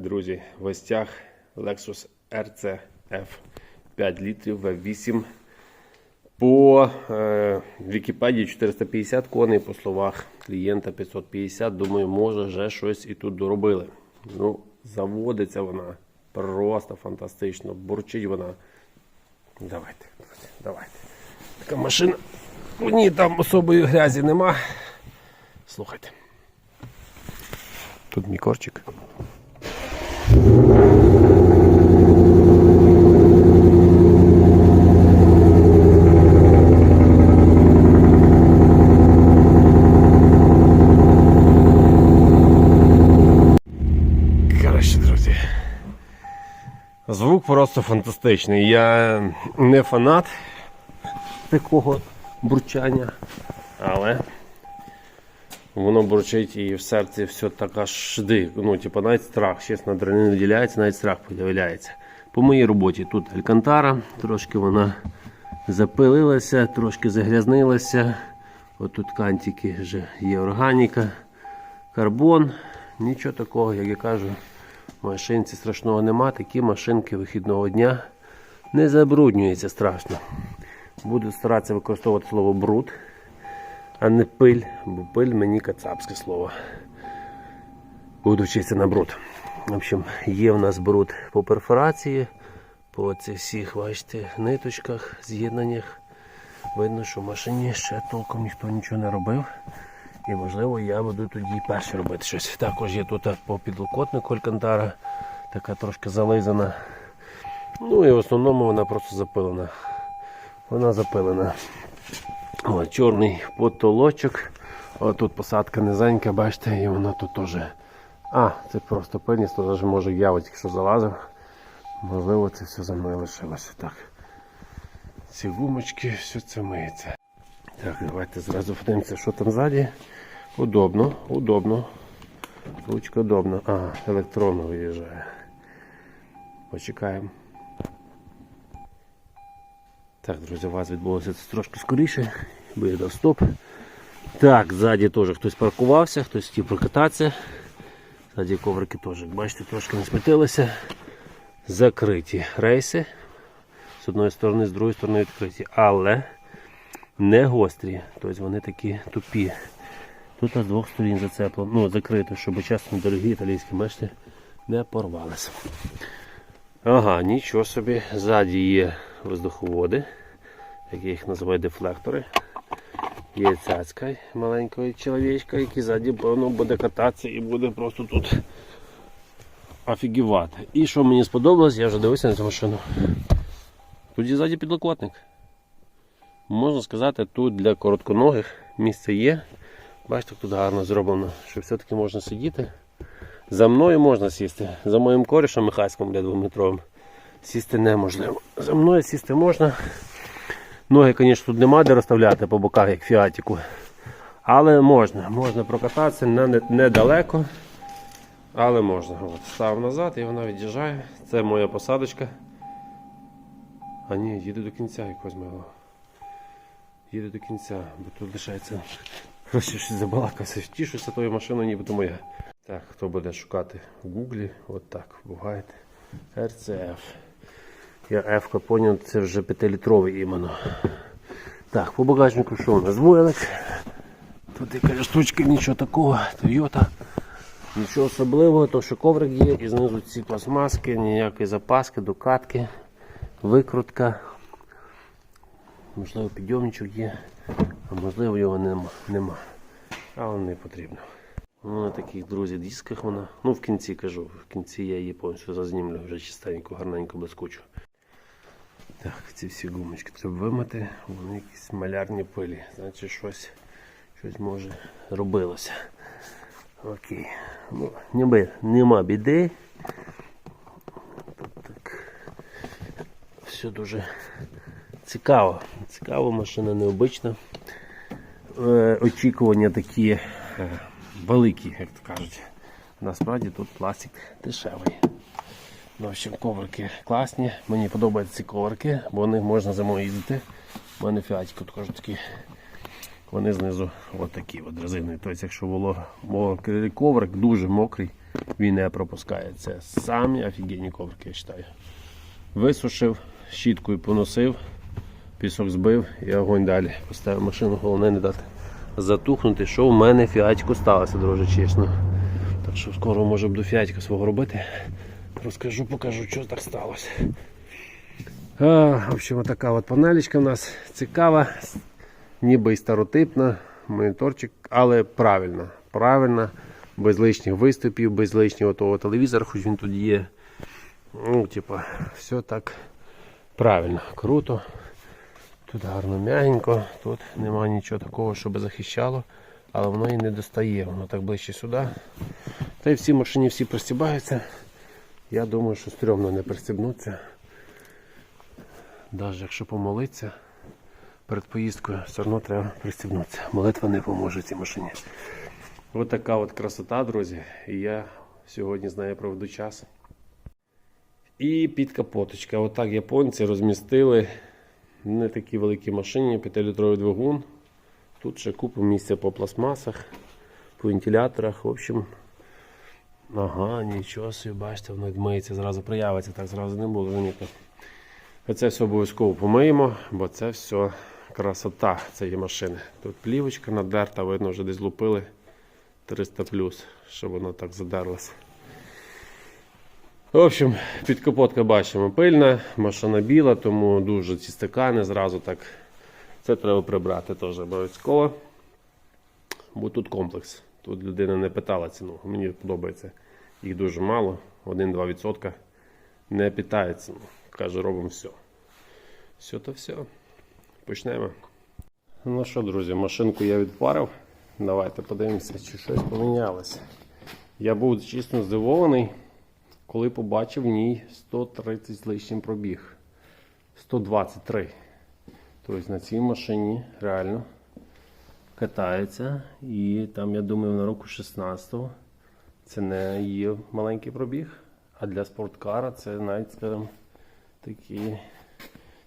друзі, в гостях Lexus RCF 5 літрів V8. По е, Вікіпедії 450 коней, по словах клієнта 550. Думаю, може вже щось і тут доробили. Ну, заводиться вона просто фантастично. Бурчить вона. Давайте, давайте. Така машина. У ній там особої грязі нема. Слухайте. Тут мій корчик. Звук просто фантастичний. Я не фанат такого бурчання, але воно бурчить і в серці все так аж жди. Ну, типу, навіть страх, чесно, адреналін виділяється, навіть страх з'являється. По моїй роботі тут алькантара, трошки вона запилилася, трошки загрязнилася. Отут кантики вже є органіка, карбон. Нічого такого, як я кажу, в машинці страшного нема. Такі машинки вихідного дня не забруднюються страшно. Буду старатися використовувати слово бруд, а не пиль, бо пиль мені кацапське слово. Буду вчитися на бруд. В общем, є в нас бруд по перфорації, по цих всіх, бачите, ниточках, з'єднаннях. Видно, що в машині ще толком ніхто нічого не робив. І можливо я буду тоді перший робити щось. Також є тут по підлокотнику алькантара, така трошки зализана. Ну і в основному вона просто запилена. Вона запилена. О, чорний потолочок. О, тут посадка низенька, бачите, і вона тут теж. А, це просто пильність, то навіть може я якщо залазив. Можливо, це все за мною лишилося. Так. Ці гумочки, все це миється. Так, давайте зразу подивимося, що там ззаді. Удобно, удобно. Ручка удобна. Ага, електронно виїжджає. Почекаємо. Так, друзі, у вас відбулося це трошки скоріше, бо я дав стоп. Так, ззаді теж хтось паркувався, хтось хотів прокататися. Ззаді коврики теж, бачите, трошки не смітилися. Закриті рейси. З одної сторони, з другої сторони відкриті. Але не гострі. Тобто вони такі тупі. Тут з двох сторін зацеплено, ну, закрито, щоб чесно дорогі італійські мешти не порвалися. Ага, нічого собі. Ззаді є воздуховоди, як їх називаю дефлектори. Є цяцька маленького чоловічка, який ззаді певно буде кататися і буде просто тут офігівати. І що мені сподобалось, я вже дивився на цю машину. Тут є ззаді підлокотник. Можна сказати, тут для коротконогих місце є. Бачите, тут гарно зроблено, що все-таки можна сидіти. За мною можна сісти. За моїм корішем Михайським для двометровим сісти неможливо. За мною сісти можна. Ноги, звісно, тут нема де розставляти по боках, як фіатіку. Але можна. Можна прокататися недалеко. Але можна. От, став назад і вона від'їжджає. Це моя посадочка. А ні, їде до кінця якось мило. Їде до кінця, бо тут лишається. Коротше, щось забалакався, тішуся тою машиною, нібито моя. Так, хто буде шукати в гуглі, от так, буває. RCF. Я F поняв, це вже 5-літровий іменно. Так, по багажнику що у нас? Войлик. Тут якась штучка, нічого такого, Toyota. Нічого особливого, то що коврик є, і знизу ці пластмаски, ніякої запаски, докатки, викрутка. Можливо, підйомничок є, а можливо його нема. нема. Але не потрібно. Ну, на таких, друзі, дисках вона. Ну, в кінці кажу, в кінці я її повністю зазнімлю, вже чистенько, гарненько, блискучу. Так, ці всі гумочки треба вимити, вони якісь малярні пилі. Значить щось, щось може робилося. Окей. Ну, ніби нема біди. Тут так. Все дуже цікаво. Цікава машина необична. Е, очікування такі е, великі, як то кажуть. Насправді тут пластик дешевий. Ну, в общем, коврики класні. Мені подобаються ці коврики, бо в них можна зимою їздити. У мене фіатіка також такі. Вони знизу от такі от резинові. Тобто, якщо було мокрий коврик, дуже мокрий, він не пропускає. Це самі офігенні коврики, я вважаю. Висушив, щіткою поносив, пісок збив і огонь далі. Поставив машину, головне не дати затухнути, що в мене фіатько сталося, друже, чесно. Так що скоро може буду фіатька свого робити. Розкажу, покажу, що так сталося. А, в общем, така от панелечка в нас цікава, ніби і старотипна, моніторчик, але правильна. Правильна, без лишніх виступів, без лишнього того телевізора, хоч він тут є. Ну, типа, все так правильно, круто. Тут гарно м'ягенько, тут немає нічого такого, щоб захищало, але воно і не достає, воно так ближче сюди. Та й всі машині всі пристібаються. Я думаю, що стрьомно не пристібнуться. Навіть якщо помолитися перед поїздкою, все одно треба пристібнутися. Молитва не поможе цій машині. Ось така от красота, друзі. І я сьогодні з нею проведу час. І підкапоточка. Отак японці розмістили не такі великі машині, 5-літровий двигун. Тут ще купу місця по пластмасах, по вентиляторах. В общем, ага, нічого собі, бачите, воно миється, зразу проявиться, так зразу не було замітно. Це все обов'язково помиємо, бо це все красота цієї машини. Тут плівочка надерта, видно, вже десь лупили 300 щоб воно так задерлося. В общем, підкапотка бачимо пильна, машина біла, тому дуже ці стакани зразу так. Це треба прибрати теж обов'язково. Бо тут комплекс. Тут людина не питала ціну. Мені подобається. Їх дуже мало, 1-2% не питає ціну. Каже, робимо все. Все то все. Почнемо. Ну що, друзі, машинку я відпарив. Давайте подивимося, чи щось помінялося. Я був чесно здивований, коли побачив в ній 130 з лишнім пробіг. 123. Тобто на цій машині реально катається. І там, я думаю, на року 16-го це не є маленький пробіг. А для спорткара це навіть, скажімо, такий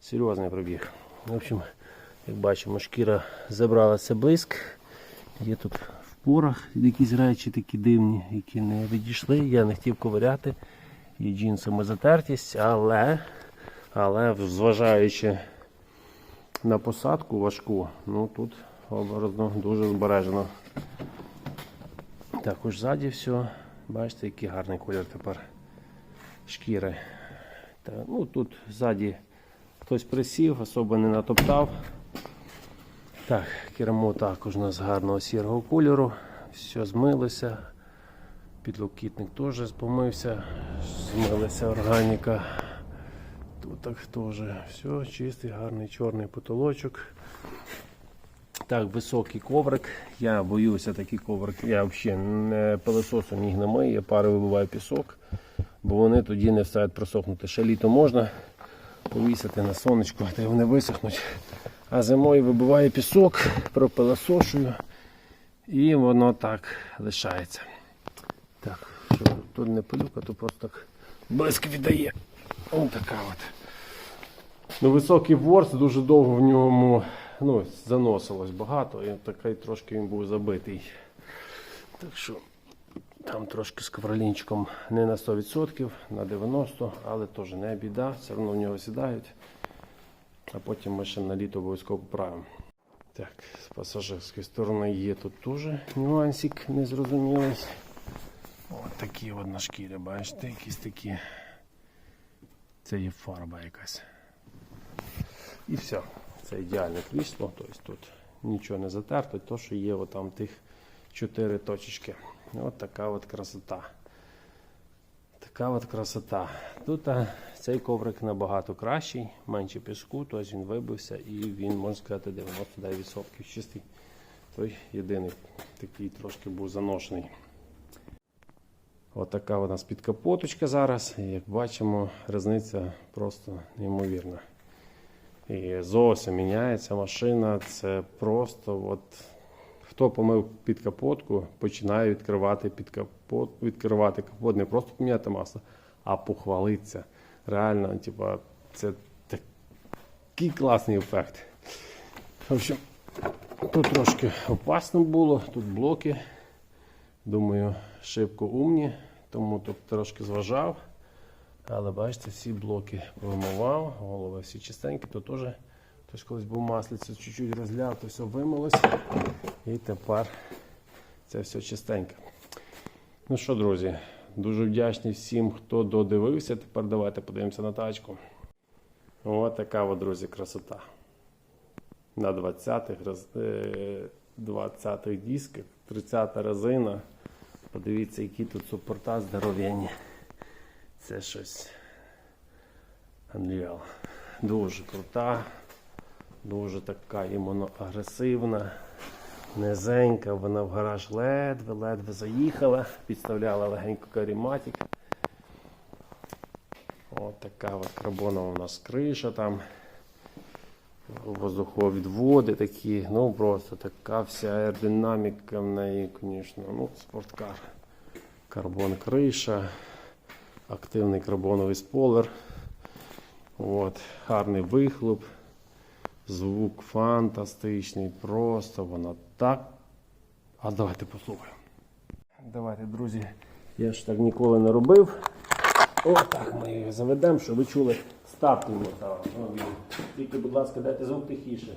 серйозний пробіг. В общем, як бачимо, шкіра забралася блиск. Є тут в порах якісь речі такі дивні, які не відійшли. Я не хотів ковиряти. Є джинсами затертість, але, але зважаючи на посадку важку, ну тут образно дуже збережено. Також ззаді все. Бачите, який гарний колір тепер шкіри. Та, ну, тут ззаді хтось присів, особо не натоптав. Так, кермо також у нас гарного сірого кольору. Все змилося. Підлокітник теж помився, змилася органіка. Тут так теж все, чистий, гарний чорний потолочок. Так, високий коврик. Я боюся такий коврик. Я взагалі не пилососом їх не мию, я пару вибиваю пісок, бо вони тоді не встають просохнути. Ще літо можна повісити на сонечко, та й вони висохнуть. А зимою вибиваю пісок, пропилосошую і воно так лишається. Так, що тут не пилюка, то просто так блиск віддає. Ось така от. Ну, високий ворс, дуже довго в ньому ну, заносилось багато, і такий трошки він був забитий. Так що там трошки з ковролінчиком не на 100%, на 90%, але теж не біда, все одно в нього сідають. А потім ми ще на літо обов'язково поправимо. Так, з пасажирської сторони є тут теж нюансик незрозумілий. Ось такі от на шкірі, бачите, якісь такі. Це є фарба якась. І все. Це ідеальне крісло, тобто тут нічого не затерто, то що є отам тих чотири точечки. От така от красота. Така от красота. Тут а, цей коврик набагато кращий, менше піску, тобто він вибився і він, можна сказати, 99% чистий. Той єдиний такий трошки був заношений. Отака у нас підкапоточка зараз. Як бачимо, різниця просто неймовірна. І зовсім міняється машина. Це просто от. Хто помив підкапотку, починає відкривати підкапот, відкривати капот, не просто поміняти масло, а похвалитися. Реально, типа, це такий класний ефект. В общем, тут трошки опасно було, тут блоки. Думаю, шибко умні. тому тут трошки зважав. Але бачите, всі блоки вимивав, голови всі чистенькі, то теж хтось колись був маслицю, чуть-чуть розляв, то все вимилось. І тепер це все чистенько. Ну що, друзі, дуже вдячний всім, хто додивився. Тепер давайте подивимося на тачку. Ось така, от, друзі, красота. На 20-х, е, 20-х дисках, 30-та резина. Подивіться, які тут супорта здоров'яні. Це щось Unreal. Дуже крута, дуже така іменно агресивна, низенька. Вона в гараж ледве-ледве заїхала, підставляла легенько каріматик. От така от карбонова у нас криша там. Воздуховідводи такі, ну просто така вся аеродинаміка в неї, звісно, ну, спорткар. Карбон криша, активний карбоновий спойлер. От, гарний вихлоп, звук фантастичний, просто вона так. А давайте послухаємо. Давайте, друзі, я ж так ніколи не робив. Отак ми її заведемо, щоб ви чули старт мотора. Тільки, будь ласка, дайте звук тихіше.